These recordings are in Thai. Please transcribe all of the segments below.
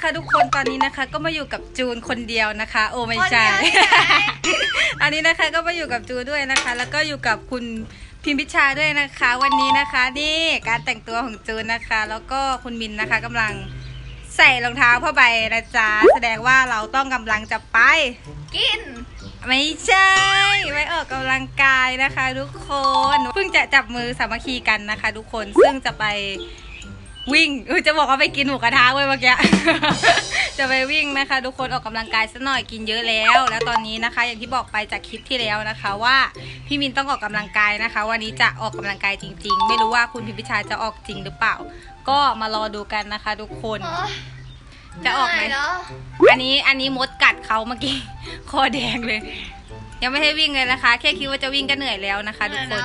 นะคะ ทุกคนตอนนี้นะคะ ก็มาอยู่กับจูนคนเดียวนะคะ โอ้ไม่ใช่คนเดียวที่ไหนอันนี้นะคะก็มาอยู่กับจูนด้วยนะคะ แล้วก็อยู่กับคุณพิมพิชาด้วยนะคะ วันนี้นะคะนี่การแต่งตัวของจูนนะคะ แล้วก็คุณมินนะคะกำลังใส่รองเท้าผ้าใบนะจ๊ะแสดงว่าเราต้องกำลังจะไป กิน ไม่ใช่ไว้ออกกำลังกายนะคะ ทุกคนเพิ่งจะจับมือสามัคคีกันนะคะ ทุกคนซึ่งจะไป วิ่งเออจะบอกว่าไปกินหมูกระทะเว้ยเมื่อกี้ จะไปวิ่งนะคะ ทุกคนออกกำลังกายสักหน่อยกินเยอะแล้ว แล้วตอนนี้นะคะ อย่างที่บอกไปจากคลิปที่แล้วนะคะ ว่าพี่มินต้องออกกำลังกายนะคะ วันนี้จะออกกำลังกายจริง ๆ ไม่รู้ว่าคุณพิมพิชาจะออกจริงหรือเปล่า ก็มารอดูกันนะคะ ทุกคนโอ๊ยจะออกไหมเนื่ยแล้วอันนี้อันนี้มดกัดเขาเมื่อกี้ คอแดงเลย ยังไม่ให้วิ่งเลยนะคะ แค่คิดว่าจะวิ่งก็เหนื่อยแล้วนะคะ ทุกคน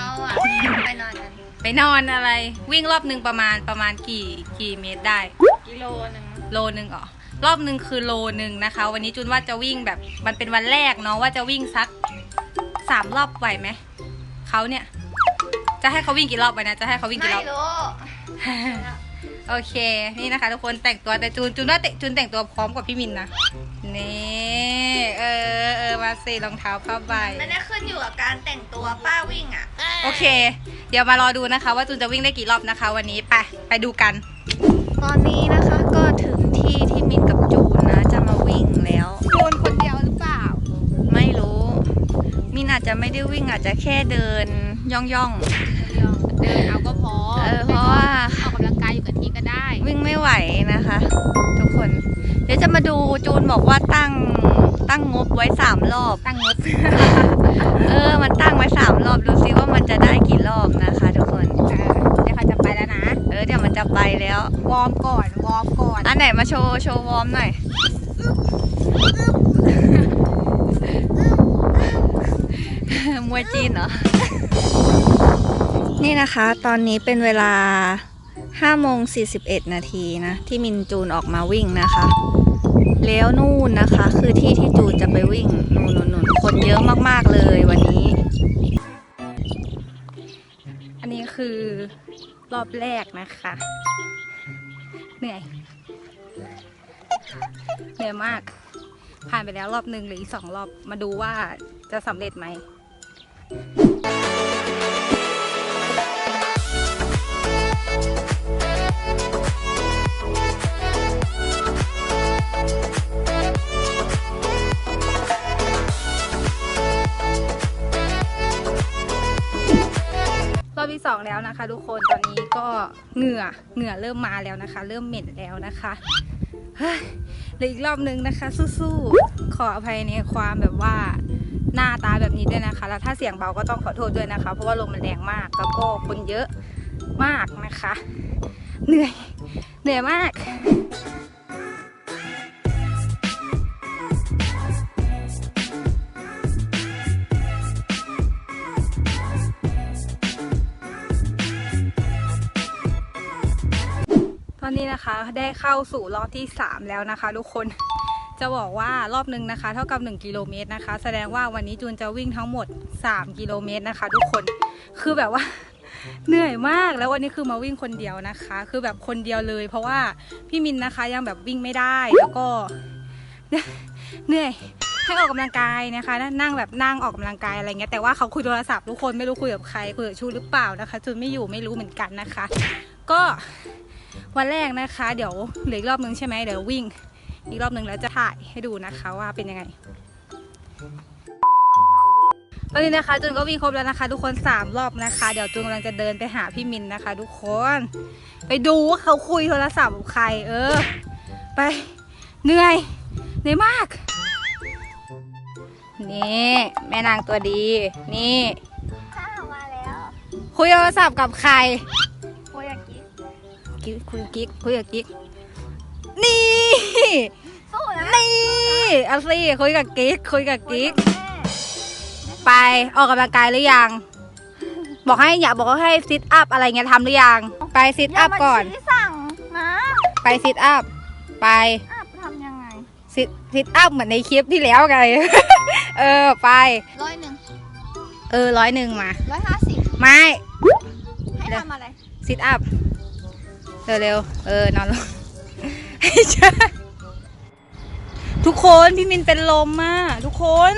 เหนื่อยแล้วอะไปนอนกัน ไปนอนอะไร วิ่งรอบหนึ่งประมาณประมาณกี่กี่เมตรได้ กิโลหนึ่งโลหนึ่งอ๋อรอบหนึ่งคือโลหนึ่งนะคะ วันนี้จุนว่าจะวิ่งแบบมันเป็นวันแรกเนาะว่าจะวิ่งสักสามรอบไหวไหมเขาเนี่ย จะให้เขาวิ่งกี่รอบไปนะจะให้เขาวิ่งไม่กี่รอบรู้โอเค นี่นะคะ ทุกคนแต่งตัวแต่จูนจูนว่าแต่จูนแต่งตัวพร้อมกว่าพี่มินนะนี่ เออเออมาสิรองเท้าผ้าใบ ไม่ได้ขึ้นอยู่กับการแต่งตัวป้าวิ่งอะโอเค เดี๋ยวมารอดูนะคะ ว่าจูนจะวิ่งได้กี่รอบนะคะ วันนี้ไปไปดูกัน ตอนนี้นะคะก็ถึงที่ที่มินกับจูนนะ จะมาวิ่งแล้วจูนคนเดียวหรือเปล่า ไม่รู้ มินอาจจะไม่ได้วิ่งอาจจะแค่เดินย่องย่องเดินเอาก็พอๆเออเพราะว่าออกกำลังกายอยู่กับที่ก็ได้ วิ่งไม่ไหวนะคะ ทุกคน เดี๋ยวจะมาดูจูนบอกว่าตั้งตั้งงบไว้สามรอบ ตั้งงบ เออ มันตั้งไว้สามรอบดูซิว่ามันจะได้กี่รอบนะคะทุกคน เดี๋ยวเขาจะไปแล้วนะ เออเดี๋ยวมันจะไปแล้ว วอร์มก่อน วอร์มก่อน อันไหนมาโชว์โชว์วอร์มหน่อย มวยจีนเหรอ นี่นะคะ ตอนนี้เป็นเวลา5โมง41 นาทีนะ ที่มินจูนออกมาวิ่งนะคะ แล้วนู่นนะคะ คือที่ที่จูจะไปวิ่งนู่นนู่นนนคนเยอะมากๆเลยวันนี้ อันนี้คือรอบแรกนะคะ เหนื่อย เหนื่อยมาก ผ่านไปแล้วรอบหนึ่งหรืออีกสองรอบมาดูว่าจะสำเร็จไหม นะคะ ทุกคนตอนนี้ก็เหงื่อเหงื่อเริ่มมาแล้วนะคะ เริ่มเหม็นแล้วนะคะเฮ้ยเลยออีกรอบนึงนะคะ สู้ๆขออภัยในความแบบว่าหน้าตาแบบนี้ด้วยนะคะ แล้วถ้าเสียงเบาก็ต้องขอโทษด้วยนะคะ เพราะว่าลมมันแรงมากแล้วก็คนเยอะมากนะคะ เหนื่อยเหนื่อยมาก อนนี้นะคะได้เข้าสู่รอบที่ 3 แล้วนะคะ ทุกคนจะบอกว่ารอบหนึ่งนะคะ เท่ากับ 1กิโลเมตรนะคะ แสดงว่าวันนี้จูนจะวิ่งทั้งหมด 3 กิโลเมตรนะคะ ทุกคนคือแบบว่าเหนื่อยมากแล้ววันนี้คือมาวิ่งคนเดียวนะคะ คือแบบคนเดียวเลย เพราะว่าพี่มินนะคะยังแบบวิ่งไม่ได้แล้วก็เหนื่อยให้ออกกำลังกายนะคะ นั่งแบบนั่งออกกำลังกายอะไรเงี้ยแต่ว่าเขาคุยโทรศัพท์ทุกคนไม่รู้คุยกับใครคุยกับชูหรือเปล่านะคะจูนไม่อยู่ไม่รู้เหมือนกันนะคะ ก็ วันแรกนะคะ เดี๋ยวเหลืออีกรอบนึงใช่ไหมเดี๋ยววิ่ง อีกรอบนึงแล้วจะถ่ายให้ดูนะคะว่าเป็นยังไงตอนนี้นะคะจูนก็วิ่งครบแล้วนะคะ ทุกคนสามรอบนะคะ เดี๋ยวจูนกำลังจะเดินไปหาพี่มินนะคะ ทุกคน ไปดูว่าเขาคุยโทรศัพท์กับใคร เออ ไปเหนื่อยเหนื่อยมาก นี่แม่นางตัวดี นี่ข้าวมาแล้ว คุยโทรศัพท์กับใครโอ้ยากกิน กิ๊กคุยกับกิ๊กคุยกับกิ๊กนี่สู้นะนี่เอาสิคุยกับกิ๊กคุยกับกิ๊กแม่ไปออกกำลังกายหรือยัง บอกให้อย่าบอกว่าให้ซิทอัพอะไรเงี้ยทำหรือยัง ไปซิทอัพก่อนย่ามาชี้สั่งนะไปซิทอัพไปอัพทำยังไงซิทซิทอัพเหมือนในคลิปที่แล้วไงเออไปร้อยหนึ่งเออร้อยหนึ่งมาร้อยห้าสิบไม่ให้ทำอะไรซิทอัพ เร็วๆ เออนอนลงทุกคนพี่มินเป็นลมอะทุกคน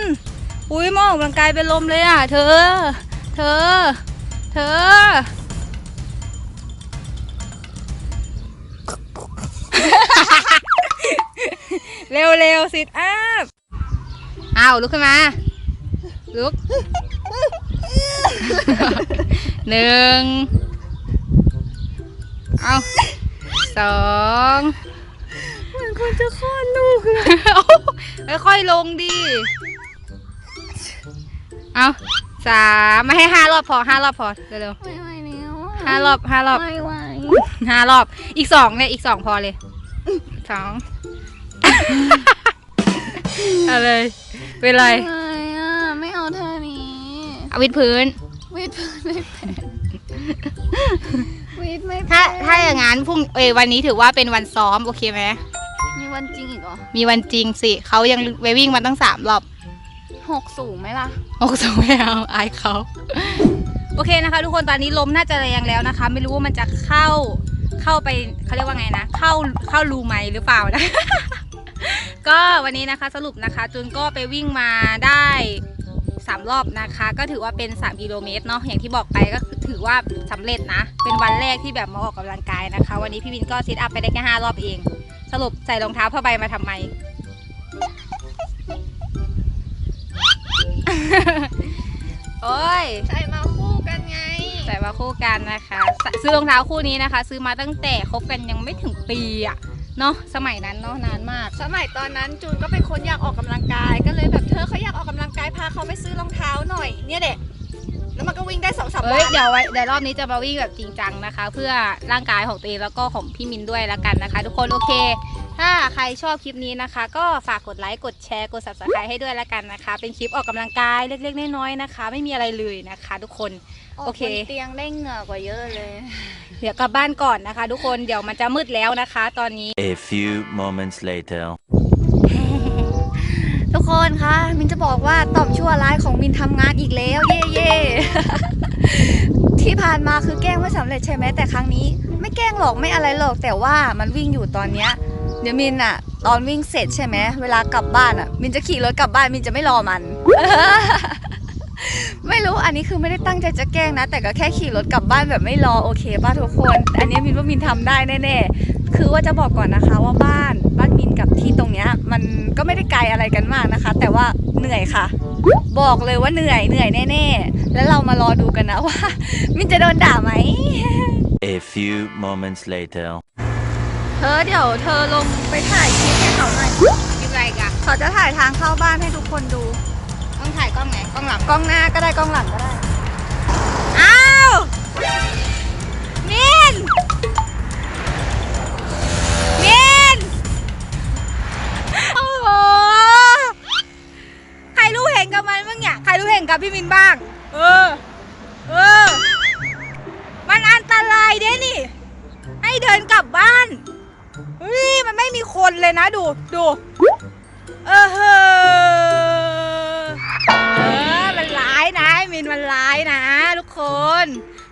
อุ้ยมอออกกำลังกายเป็นลมเลยอะ เธอ เธอ เธอ เร็วเร็วสิทอัพอ้าวลุกขึ้นมา ลุกหนึ่ง เอาสองเหมือนคนจะคลอดลูกเลยเอาค่อยๆลงดิ เอาสามไม่ให้ห้ารอบพอห้ารอบพอเร็วไม่ไหวแล้วๆห้ารอบห้ารอบไม่ไหวห้ารอบ อีกสองเนี่ยอีกสองพอเลยสองอะไรเป็นไรไม่ไหวอะไม่เอาเธอนี้เอาวิดพื้น วิทย์ไม่เป็น วิทย์ไม่เป็นถ้าถ้าอย่างนั้นพรุ่งเอยวันนี้ถือว่าเป็นวันซ้อมโอเคไหมมีวันจริงอีกเหรอมีวันจริงสิเขายังไปวิ่งมาตั้งสามรอบหกสูงไหมล่ะโอ้สูไม่เอาอายเขาโอเคนะคะ ทุกคนตอนนี้ลมน่าจะแรงแล้วนะคะ ไม่รู้ว่ามันจะเข้าเข้าไปเขาเรียกว่าไงนะ เข้าเข้ารูไหมหรือเปล่านะ ก็วันนี้นะคะสรุปนะคะจูนก็ไปวิ่งมาได้ สามรอบนะคะ ก็ถือว่าเป็น 3 กิโลเมตรเนาะอย่างที่บอกไปก็คือถือว่าสำเร็จนะ เป็นวันแรกที่แบบมาออกกำลังกายนะคะ วันนี้พี่วินก็ซิทอัพไปได้แค่5รอบเอง สรุปใส่รองเท้าผ้าใบมาทำไม โอ้ยใส่มาคู่กันไง ใส่มาคู่กันนะคะสซื้อรองเท้าคู่นี้นะคะ ซื้อมาตั้งแต่คบกันยังไม่ถึงปีอะ เนาะสมัยนั้นเนาะนานมาก สมัยตอนนั้นจูนก็เป็นคนอยากออกกำลังกาย ก็เลยแบบเธอเขาอยากออกกำลังกายพาเขาไปซื้อรองเท้าหน่อยเนี่ยเด็กแล้วมันก็วิ่งได้สองสามเอ้วัยนเดี๋ยวไว้เดี๋ยวรอบนี้จะมาวิ่งแบบจริงจังนะคะ เพื่อร่างกายของตัวเองแล้วก็ของพี่มินด้วยละกันนะคะ ทุกคนโอเค ถ้าใครชอบคลิปนี้นะคะ ก็ฝากกดไลค์กดแชร์กด subscribe ให้ด้วยละกันนะคะ เป็นคลิปออกกำลังกายเล็กๆน้อยๆนะคะ ไม่มีอะไรเลยนะคะ ทุกคน โอเคกบนเตียงได้เหงื่อกว่าเยอะเลย เดี๋ยวกลับบ้านก่อนนะคะ ทุกคนเดี๋ยวมันจะมืดแล้วนะคะ ตอนนี้ A few moments later. ทุกคนคะมินจะบอกว่าต่อมชั่วร้ายของมินทำงานอีกแล้ว เย่เย่ที่ผ่านมาคือแกล้งไม่สำเร็จใช่ไหมแต่ครั้งนี้ ไม่แกล้งหรอกไม่อะไรหรอกแต่ว่ามันวิ่งอยู่ตอนเนี้ยเดี๋ยวมินอะตอนวิ่งเสร็จใช่ไหมเวลากลับบ้านอะมินจะขี่รถกลับบ้านมินจะไม่รอมัน ไม่รู้อันนี้คือไม่ได้ตั้งใจจะแกล้งนะ แต่ก็แค่ขี่รถกลับบ้านแบบไม่รอโอเคป่ะทุกคน อันนี้มินว่ามินทำได้แน่ๆคือว่าจะบอกก่อนนะคะว่าบ้านบ้านมินกับที่ตรงเนี้ย มันก็ไม่ได้ไกลอะไรกันมากนะคะ แต่ว่าเหนื่อยค่ะ บอกเลยว่าเหนื่อยเหนื่อยแน่ๆแล้วเรามารอดูกันนะว่า มินจะโดนด่าไหม A few moments later. เธอเดี๋ยวเธอลงไปถ่ายคลิปให้เขาหน่อยคลิปอะไรกันเขาจะถ่ายทางเข้าบ้านให้ทุกคนดู ต้องถ่ายกล้องไหนกล้องหลังกล้องหน้าก็ได้กล้องหลังก็ได้ อ้าวมิน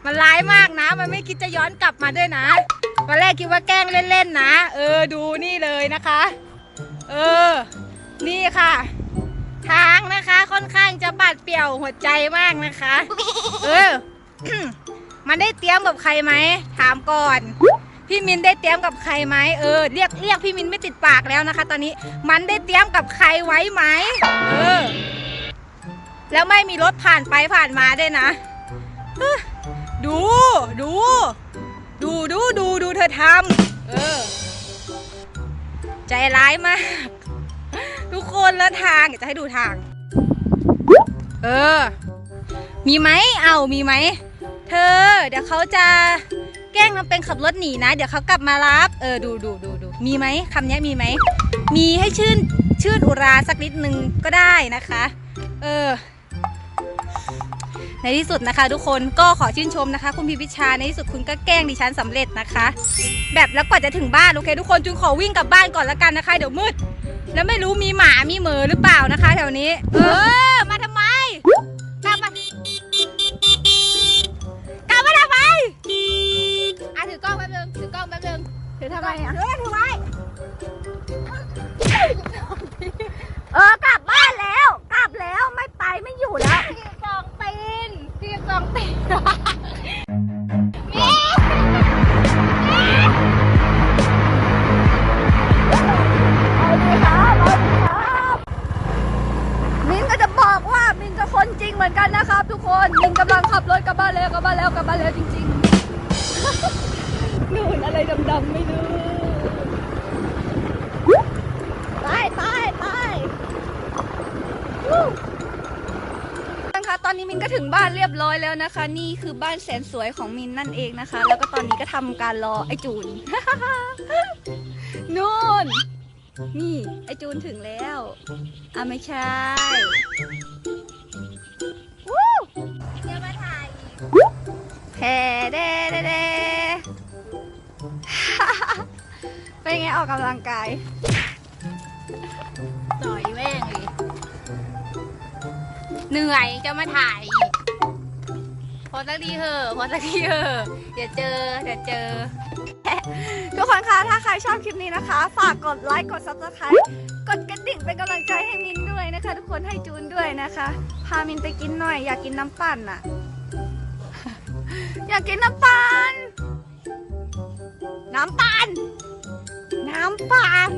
มันร้ายมากนะ มันไม่คิดจะย้อนกลับมาด้วยนะตอนแรกคิดว่าแกล้งเล่นๆนะ เออดูนี่เลยนะคะ เออ นี่ค่ะ ทางนะคะค่อนข้างจะบาดเปี่ยวหัวใจมากนะคะ เออ มันได้เตรียมกับใครไหมถามก่อนพี่มินได้เตรียมกับใครไหมเออเรียกเรียกพี่มินไม่ติดปากแล้วนะคะ ตอนนี้มันได้เตรียมกับใครไว้ไหมเออ แล้วไม่มีรถผ่านไปผ่านมาด้วยนะเออ ดู ดู ดูดูดูดูเธอทำเออ ใจร้ายมาก ทุกคนแล้วทางเดี๋ยวจะให้ดูทาง เออ มีไหมเอามีไหม เธอ เดี๋ยวเขาจะแกล้งทำเป็นขับรถหนีนะ เดี๋ยวเขากลับมารับ เออ ดูดูดูดูมีไหมคำนี้มีไหม มีให้ชื่น ชื่นอุราสักนิดนึงก็ได้นะคะ เออ ในที่สุดนะคะ ทุกคนก็ขอชื่นชมนะคะ คุณพิพิชาในที่สุดคุณก็แกล้งดิฉันสำเร็จนะคะ แบบแล้วกว่าจะถึงบ้านโอเค ทุกคนจูนขอวิ่งกลับบ้านก่อนละกันนะคะ เดี๋ยวมืด แล้วไม่รู้มีหมามีเหมอหรือเปล่านะคะ แถวนี้ เออ มาทำไมกลับมากลับมาทำไมอะถือกล้องแป๊บนึงถือกล้องแป๊บนึงถือทำไมอะ อะไรดำๆไม่รู้ไปไปไปวู้นะคะตอนนี้มินก็ถึงบ้านเรียบร้อยแล้วนะคะ นี่คือบ้านแสนสวยของมินนั่นเองนะคะ แล้วก็ตอนนี้ก็ทำการรอไอจูนนู่นนี่ไอจูนถึงแล้วอะไม่ใช่วู้เดี๋ยวมาถ่ายแฮ่เด้เด้เด้ เป็นไงออกกำลังกาย ต่อยแม่งเลยเหนื่อยจะมาถ่ายอีกพอสักทีเถอะพอสักทีเถอะเดี๋ยวเจอเดี๋ยวเจอ ทุกคนคะถ้าใครชอบคลิปนี้นะคะ ฝากกดไลค์กด subscribe กดกระดิ่งเป็นกำลังใจให้มินด้วยนะคะ ทุกคนให้จูนด้วยนะคะ พามินไปกินหน่อย อยากกินน้ำปั่นอะอยากกินน้ำปั่นน้ำปั่น น้ำปั่น